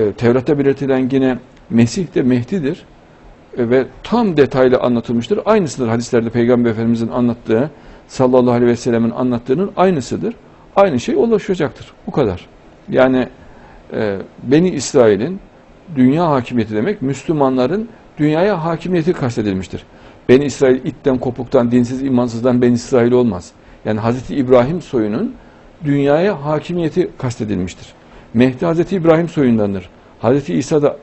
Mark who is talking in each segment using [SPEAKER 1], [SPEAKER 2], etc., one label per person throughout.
[SPEAKER 1] E, Tevrat'ta belirtilen yine Mesih de Mehdi'dir E, ve tam detaylı anlatılmıştır. Aynısıdır hadislerde Peygamber Efendimizin anlattığı, sallallahu aleyhi ve sellemin anlattığının aynısıdır. Aynı şey ulaşacaktır. Bu kadar. Yani e, Beni İsrail'in dünya hakimiyeti demek, Müslümanların dünyaya hakimiyeti kastedilmiştir. Beni İsrail itten, kopuktan, dinsiz, imansızdan Ben İsrail olmaz. Yani Hazreti İbrahim soyunun dünyaya hakimiyeti kastedilmiştir. Mehdi Hazreti İbrahim soyundandır. Hazreti İsa da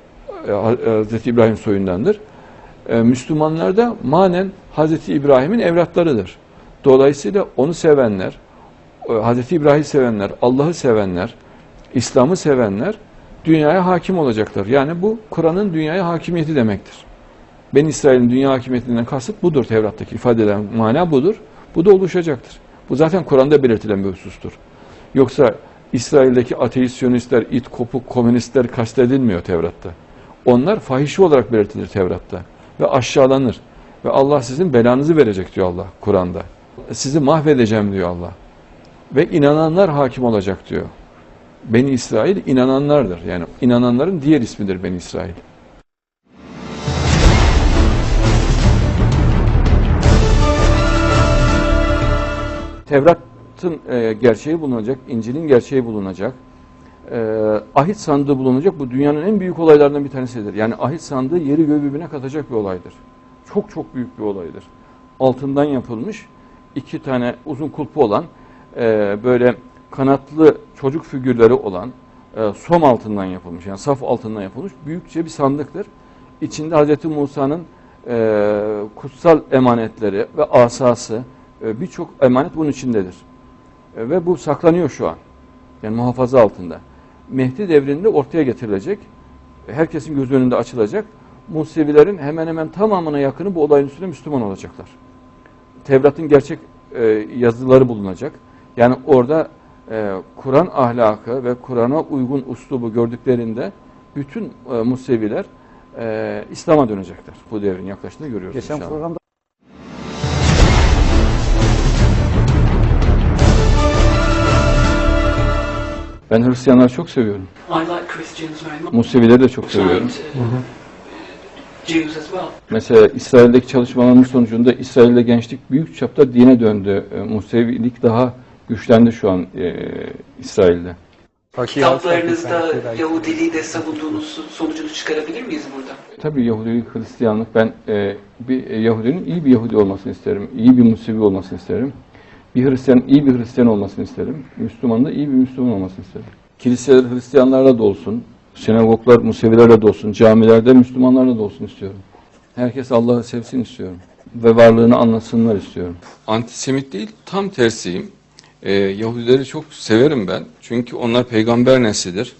[SPEAKER 1] e, Hazreti İbrahim soyundandır. E, Müslümanlar da manen Hazreti İbrahim'in evlatlarıdır. Dolayısıyla onu sevenler, e, Hazreti İbrahim'i sevenler, Allah'ı sevenler, İslam'ı sevenler dünyaya hakim olacaklar. Yani bu Kur'an'ın dünyaya hakimiyeti demektir. Ben İsrail'in dünya hakimiyetinden kasıt budur Tevrat'taki ifade edilen mana budur. Bu da oluşacaktır. Bu zaten Kur'an'da belirtilen bir husustur. Yoksa İsrail'deki ateist, siyonistler, it, kopuk, komünistler kastedilmiyor Tevrat'ta. Onlar fahişi olarak belirtilir Tevrat'ta. Ve aşağılanır. Ve Allah sizin belanızı verecek diyor Allah Kur'an'da. Sizi mahvedeceğim diyor Allah. Ve inananlar hakim olacak diyor. Beni İsrail inananlardır. Yani inananların diğer ismidir Beni İsrail. Tevrat'ın e, gerçeği bulunacak, İncil'in gerçeği bulunacak, e, ahit sandığı bulunacak. Bu dünyanın en büyük olaylarından bir tanesidir. Yani ahit sandığı yeri göğü birbirine katacak bir olaydır. Çok çok büyük bir olaydır. Altından yapılmış iki tane uzun kulpu olan e, böyle kanatlı çocuk figürleri olan e, som altından yapılmış yani saf altından yapılmış büyükçe bir sandıktır. İçinde Hz. Musa'nın e, kutsal emanetleri ve asası e, birçok emanet bunun içindedir. E, ve bu saklanıyor şu an. Yani muhafaza altında. Mehdi devrinde ortaya getirilecek. Herkesin göz önünde açılacak. Musevilerin hemen hemen tamamına yakını bu olayın üstüne Müslüman olacaklar. Tevrat'ın gerçek e, yazıları bulunacak. Yani orada e, Kur'an ahlakı ve Kur'an'a uygun uslubu gördüklerinde bütün e, Museviler e, İslam'a dönecekler. Bu devrin yaklaştığını görüyoruz
[SPEAKER 2] Geçen
[SPEAKER 1] inşallah.
[SPEAKER 2] programda
[SPEAKER 1] Ben Hristiyanları çok seviyorum. Musevileri de çok seviyorum.
[SPEAKER 3] Uh, well.
[SPEAKER 1] Mesela İsrail'deki çalışmalarımın sonucunda İsrail'de gençlik büyük çapta dine döndü. E, Musevilik daha güçlendi şu an e, İsrail'de.
[SPEAKER 3] Kitaplarınızda Yahudiliği de savunduğunuz sonucunu çıkarabilir miyiz burada?
[SPEAKER 1] Tabii Yahudilik, Hristiyanlık, ben e, bir e, Yahudinin iyi bir Yahudi olmasını isterim. iyi bir Musevi olmasını isterim. Bir Hristiyan iyi bir Hristiyan olmasını isterim. Müslüman da iyi bir Müslüman olmasını isterim. Kiliseler Hristiyanlarla dolsun, sinagoglar Musevilerle dolsun, camilerde Müslümanlarla dolsun istiyorum. Herkes Allah'ı sevsin istiyorum. Ve varlığını anlasınlar istiyorum. Antisemit değil, tam tersiyim. Ee, Yahudileri çok severim ben. Çünkü onlar peygamber neslidir.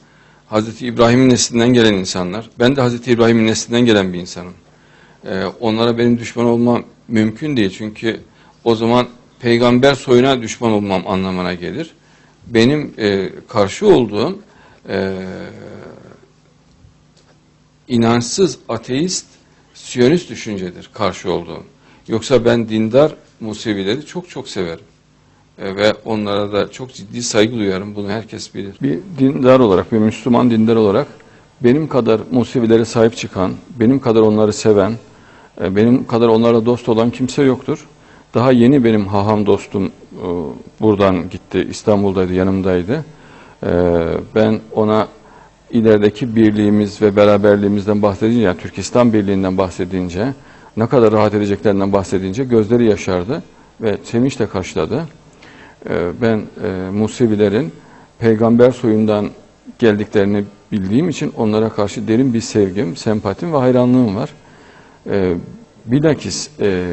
[SPEAKER 1] Hazreti İbrahim'in neslinden gelen insanlar. Ben de Hazreti İbrahim'in neslinden gelen bir insanım. Ee, onlara benim düşman olmam mümkün değil. Çünkü o zaman peygamber soyuna düşman olmam anlamına gelir. Benim e, karşı olduğum e, inançsız, ateist, siyonist düşüncedir karşı olduğum. Yoksa ben dindar Musevileri çok çok severim. E, ve onlara da çok ciddi saygı duyarım. Bunu herkes bilir. Bir dindar olarak, bir Müslüman dindar olarak benim kadar Musevilere sahip çıkan, benim kadar onları seven, e, benim kadar onlara dost olan kimse yoktur. Daha yeni benim haham dostum e, buradan gitti, İstanbul'daydı, yanımdaydı. E, Ben ona ilerideki birliğimiz ve beraberliğimizden bahsedince, yani Türkistan Birliği'nden bahsedince, ne kadar rahat edeceklerinden bahsedince gözleri yaşardı ve sevinçle karşıladı. Ee, ben e, Musevilerin peygamber soyundan geldiklerini bildiğim için onlara karşı derin bir sevgim, sempatim ve hayranlığım var. Bilakis e,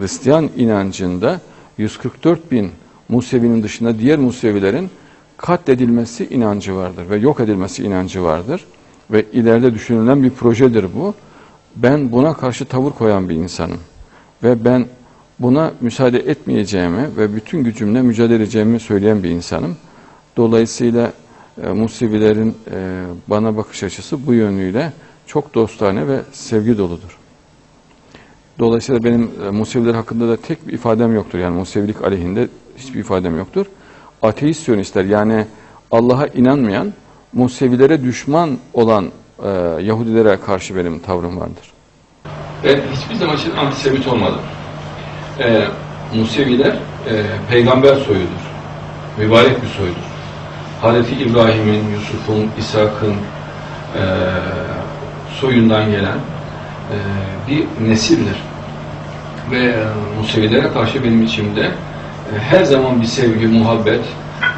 [SPEAKER 1] Hristiyan inancında 144 bin Musevi'nin dışında diğer Musevilerin katledilmesi inancı vardır ve yok edilmesi inancı vardır. Ve ileride düşünülen bir projedir bu. Ben buna karşı tavır koyan bir insanım. Ve ben buna müsaade etmeyeceğimi ve bütün gücümle mücadele edeceğimi söyleyen bir insanım. Dolayısıyla e, Musevilerin e, bana bakış açısı bu yönüyle çok dostane ve sevgi doludur. Dolayısıyla benim e, Museviler hakkında da tek bir ifadem yoktur. Yani Musevilik aleyhinde hiçbir ifadem yoktur. Ateist Siyonistler yani Allah'a inanmayan Musevilere düşman olan e, Yahudilere karşı benim tavrım vardır. Ben hiçbir zaman için antisemit olmadım. E, Museviler e, peygamber soyudur. Mübarek bir soydur. Hazreti İbrahim'in, Yusuf'un, İshak'ın e, soyundan gelen bir nesildir. Ve e, Musevilere karşı benim içimde e, her zaman bir sevgi, muhabbet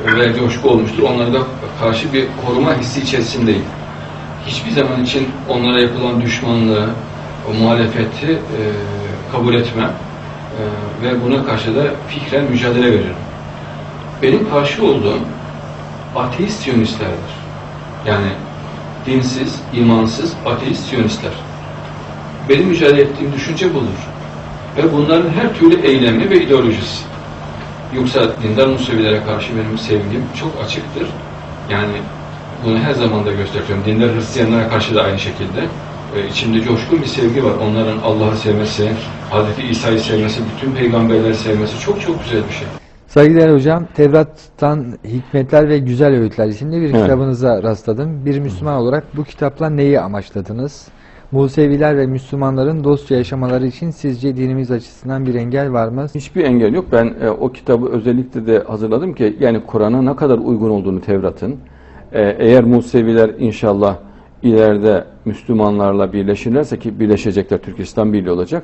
[SPEAKER 1] ve coşku olmuştur. Onlara da karşı bir koruma hissi içerisindeyim. Hiçbir zaman için onlara yapılan düşmanlığı, o muhalefeti e, kabul etmem e, ve buna karşı da fikren mücadele veririm. Benim karşı olduğum ateist siyonistlerdir. Yani dinsiz, imansız ateist siyonistler. Benim mücadele ettiğim düşünce budur. Ve bunların her türlü eylemi ve ideolojisi. Yoksa dindar Musevilere karşı benim sevgim çok açıktır. Yani bunu her zaman da gösteriyorum. Dindar Hristiyanlara karşı da aynı şekilde. E, içimde coşkun bir sevgi var. Onların Allah'ı sevmesi, Hazreti İsa'yı sevmesi, bütün peygamberleri sevmesi çok çok güzel bir şey.
[SPEAKER 2] Saygıdeğer hocam, Tevrat'tan Hikmetler ve Güzel Öğütler isimli bir
[SPEAKER 1] Evet.
[SPEAKER 2] kitabınıza rastladım. Bir Müslüman olarak bu kitapla neyi amaçladınız? Museviler ve Müslümanların dostça yaşamaları için sizce dinimiz açısından bir engel var mı?
[SPEAKER 1] Hiçbir engel yok. Ben e, o kitabı özellikle de hazırladım ki yani Kur'an'a ne kadar uygun olduğunu Tevrat'ın. E, eğer Museviler inşallah ileride Müslümanlarla birleşirlerse ki birleşecekler Türkistan Birliği olacak.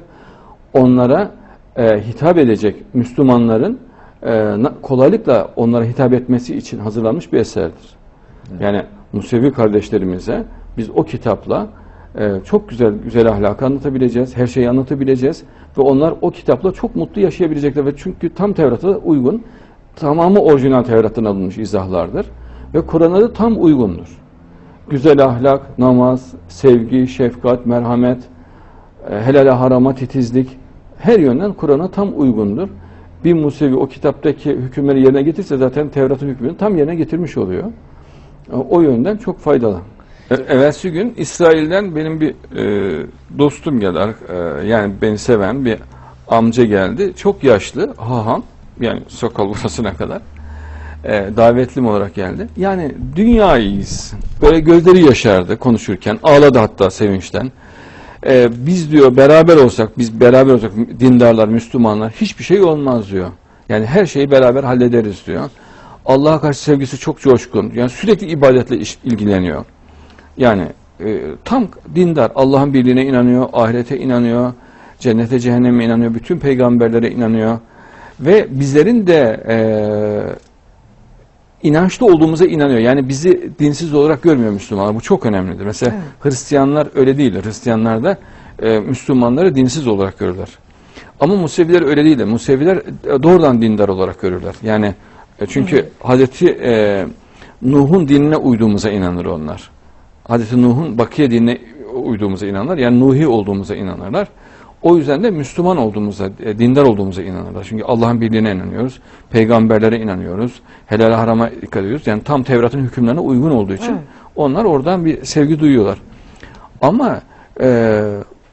[SPEAKER 1] Onlara e, hitap edecek Müslümanların e, kolaylıkla onlara hitap etmesi için hazırlanmış bir eserdir. Yani Musevi kardeşlerimize biz o kitapla e, çok güzel güzel ahlakı anlatabileceğiz, her şeyi anlatabileceğiz ve onlar o kitapla çok mutlu yaşayabilecekler ve çünkü tam Tevrat'a uygun, tamamı orijinal Tevrat'tan alınmış izahlardır ve Kur'an'a da tam uygundur. Güzel ahlak, namaz, sevgi, şefkat, merhamet, e, helale harama titizlik her yönden Kur'an'a tam uygundur. Bir Musevi o kitaptaki hükümleri yerine getirse zaten Tevrat'ın hükmünü tam yerine getirmiş oluyor. E, O yönden çok faydalı. E, Evvelsi gün İsrail'den benim bir e, dostum geldi. e, yani beni seven bir amca geldi. Çok yaşlı, haham. Yani sakal burasına kadar. E, davetlim olarak geldi. Yani dünyayız. Böyle gözleri yaşardı konuşurken. Ağladı hatta sevinçten. E, biz diyor beraber olsak, biz beraber olsak dindarlar, Müslümanlar hiçbir şey olmaz diyor. Yani her şeyi beraber hallederiz diyor. Allah'a karşı sevgisi çok coşkun. Yani sürekli ibadetle ilgileniyor. Yani e, tam dindar, Allah'ın birliğine inanıyor, ahirete inanıyor, cennete cehenneme inanıyor, bütün peygamberlere inanıyor. Ve bizlerin de e, inançlı olduğumuza inanıyor. Yani bizi dinsiz olarak görmüyor Müslümanlar. Bu çok önemlidir. Mesela Hristiyanlar öyle değil. Hristiyanlar da e, Müslümanları dinsiz olarak görürler. Ama Museviler öyle değil. Museviler e, doğrudan dindar olarak görürler. Yani e, çünkü Hazreti e, Nuh'un dinine uyduğumuza inanır onlar. Hazreti Nuh'un Bakiye dinine uyduğumuza inanırlar. Yani Nuhi olduğumuza inanırlar. O yüzden de Müslüman olduğumuza, e, dindar olduğumuza inanırlar. Çünkü Allah'ın birliğine inanıyoruz. Peygamberlere inanıyoruz. Helal harama dikkat ediyoruz. Yani tam Tevrat'ın hükümlerine uygun olduğu için
[SPEAKER 4] Evet.
[SPEAKER 1] onlar oradan bir sevgi duyuyorlar. Ama e,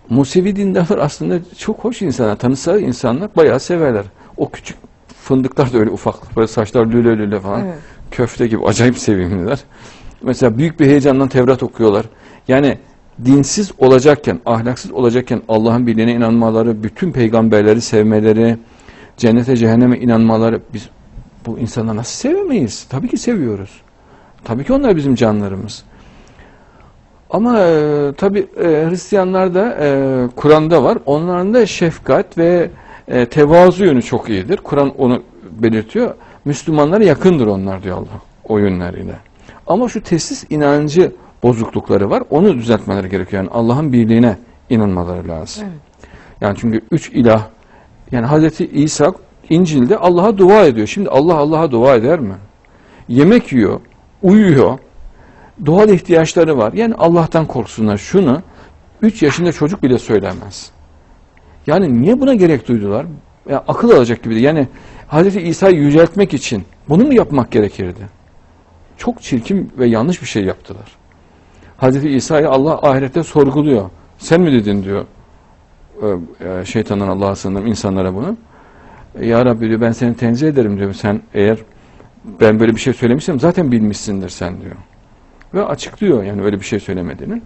[SPEAKER 1] Musevi dindarlar aslında çok hoş insanlar. Tanısa insanlar bayağı severler. O küçük fındıklar da öyle ufak. Böyle saçlar lüle lüle falan.
[SPEAKER 4] Evet.
[SPEAKER 1] Köfte gibi acayip sevimliler. Mesela büyük bir heyecanla Tevrat okuyorlar. Yani dinsiz olacakken, ahlaksız olacakken Allah'ın birliğine inanmaları, bütün peygamberleri sevmeleri, cennete cehenneme inanmaları biz bu insanları nasıl sevemeyiz? Tabii ki seviyoruz. Tabii ki onlar bizim canlarımız. Ama e, tabii e, Hristiyanlarda e, Kur'an'da var. Onların da şefkat ve e, tevazu yönü çok iyidir. Kur'an onu belirtiyor. Müslümanlara yakındır onlar diyor Allah o yönleriyle. Ama şu tesis inancı bozuklukları var. Onu düzeltmeleri gerekiyor. Yani Allah'ın birliğine inanmaları lazım.
[SPEAKER 4] Evet.
[SPEAKER 1] Yani çünkü üç ilah yani Hazreti İsa İncil'de Allah'a dua ediyor. Şimdi Allah Allah'a dua eder mi? Yemek yiyor, uyuyor, doğal ihtiyaçları var. Yani Allah'tan korksunlar. Şunu 3 yaşında çocuk bile söylemez. Yani niye buna gerek duydular? Ya, akıl alacak gibi. Yani Hazreti İsa'yı yüceltmek için bunu mu yapmak gerekirdi? Çok çirkin ve yanlış bir şey yaptılar. Hazreti İsa'yı Allah ahirette sorguluyor. Sen mi dedin diyor e, şeytandan Allah'a sığınırım insanlara bunu. E, Ya Rabbi diyor ben seni tenzih ederim diyor. Sen eğer ben böyle bir şey söylemişsem zaten bilmişsindir sen diyor. Ve açıklıyor yani öyle bir şey söylemediğini.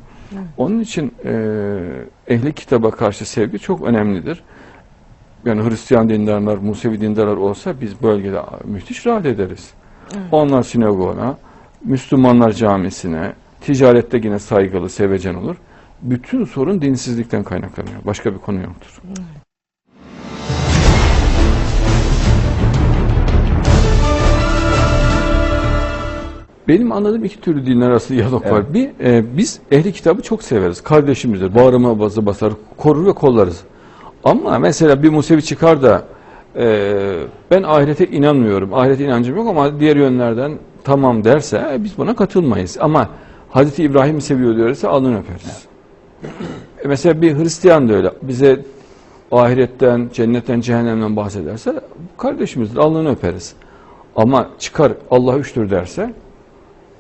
[SPEAKER 1] Onun için e, ehli kitaba karşı sevgi çok önemlidir. Yani Hristiyan dindarlar, Musevi dindarlar olsa biz bölgede müthiş rahat ederiz. Onlar sinagoguna, Müslümanlar camisine, ticarette yine saygılı, sevecen olur. Bütün sorun dinsizlikten kaynaklanıyor. Başka bir konu yoktur. Benim anladığım iki türlü dinler arasında diyalog var.
[SPEAKER 2] Evet.
[SPEAKER 1] Bir, e, biz ehli kitabı çok severiz. Kardeşimizdir. Bağrıma bazı basar, korur ve kollarız. Ama mesela bir Musevi çıkar da e, ben ahirete inanmıyorum, ahirete inancım yok ama diğer yönlerden tamam derse e, biz buna katılmayız. Ama Hazreti İbrahim'i seviyor diyorsa alnını öperiz. E, mesela bir Hristiyan da öyle. Bize ahiretten, cennetten, cehennemden bahsederse kardeşimizdir, alnını öperiz. Ama çıkar Allah üçtür derse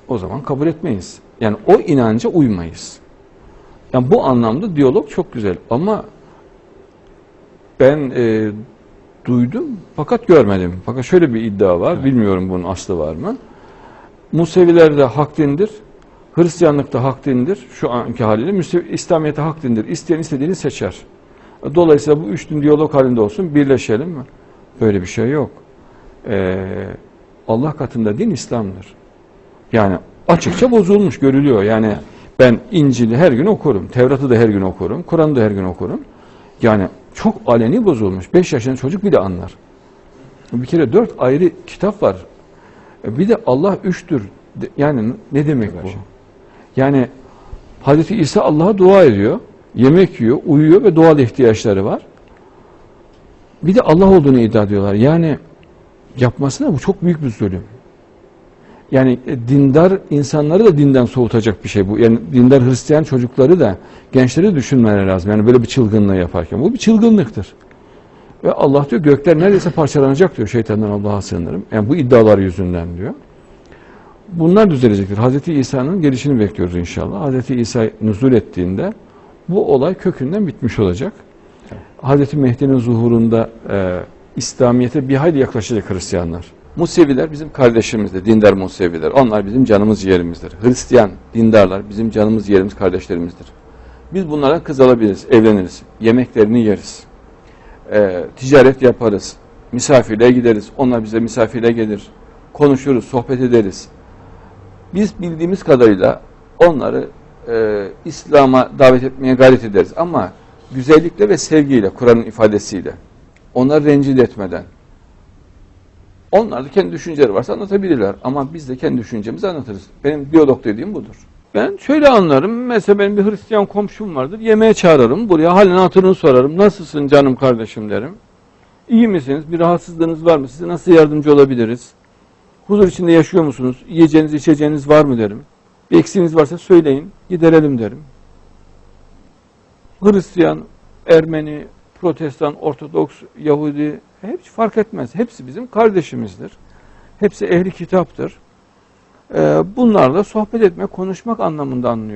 [SPEAKER 1] o zaman kabul etmeyiz. Yani o inanca uymayız. Yani bu anlamda diyalog çok güzel ama ben e, duydum fakat görmedim. Fakat şöyle bir iddia var, bilmiyorum bunun aslı var mı? Musevilerde hak dindir, Hristiyanlıkta hak dindir, şu anki haliyle Müse- İslamiyet'te hak dindir. İsteyen istediğini seçer. Dolayısıyla bu üç din diyalog halinde olsun, birleşelim mi? Böyle bir şey yok. Ee, Allah katında din İslam'dır. Yani açıkça bozulmuş görülüyor. Yani ben İncil'i her gün okurum, Tevrat'ı da her gün okurum, Kur'an'ı da her gün okurum. Yani çok aleni bozulmuş. 5 yaşında çocuk bile anlar. Bir kere dört ayrı kitap var. E, Bir de Allah üçtür. Yani ne demek bu? Yani Hazreti İsa Allah'a dua ediyor, yemek yiyor, uyuyor ve doğal ihtiyaçları var. Bir de Allah olduğunu iddia ediyorlar. Yani yapmasına bu çok büyük bir zulüm. Yani e, dindar insanları da dinden soğutacak bir şey bu. Yani dindar Hristiyan çocukları da gençleri düşünmeleri lazım. Yani böyle bir çılgınlığı yaparken. Bu bir çılgınlıktır. Ve Allah diyor gökler neredeyse parçalanacak diyor şeytandan Allah'a sığınırım. Yani bu iddialar yüzünden diyor. Bunlar düzelecektir. Hazreti İsa'nın gelişini bekliyoruz inşallah. Hazreti İsa nüzul ettiğinde bu olay kökünden bitmiş olacak. Hazreti Mehdi'nin zuhurunda e, İslamiyet'e bir hayli yaklaşacak Hristiyanlar. Museviler bizim kardeşimizdir, dindar Museviler. Onlar bizim canımız yerimizdir. Hristiyan, dindarlar bizim canımız yerimiz, kardeşlerimizdir. Biz bunlara kız alabiliriz, evleniriz, yemeklerini yeriz, e, ticaret yaparız, misafirliğe gideriz, onlar bize misafirliğe gelir, konuşuruz, sohbet ederiz. Biz bildiğimiz kadarıyla onları e, İslam'a davet etmeye gayret ederiz ama güzellikle ve sevgiyle, Kur'an'ın ifadesiyle, onları rencide etmeden, onlar da kendi düşünceleri varsa anlatabilirler. Ama biz de kendi düşüncemizi anlatırız. Benim diyalog dediğim budur. Ben şöyle anlarım. Mesela benim bir Hristiyan komşum vardır. Yemeğe çağırırım. Buraya halini hatırını sorarım. Nasılsın canım kardeşim derim. İyi misiniz? Bir rahatsızlığınız var mı? Size nasıl yardımcı olabiliriz? Huzur içinde yaşıyor musunuz? Yiyeceğiniz, içeceğiniz var mı derim. Bir eksiğiniz varsa söyleyin. Giderelim derim. Hristiyan, Ermeni, Protestan, Ortodoks, Yahudi hepsi fark etmez. Hepsi bizim kardeşimizdir. Hepsi ehli kitaptır. Ee, bunlarla sohbet etmek, konuşmak anlamında anlıyor.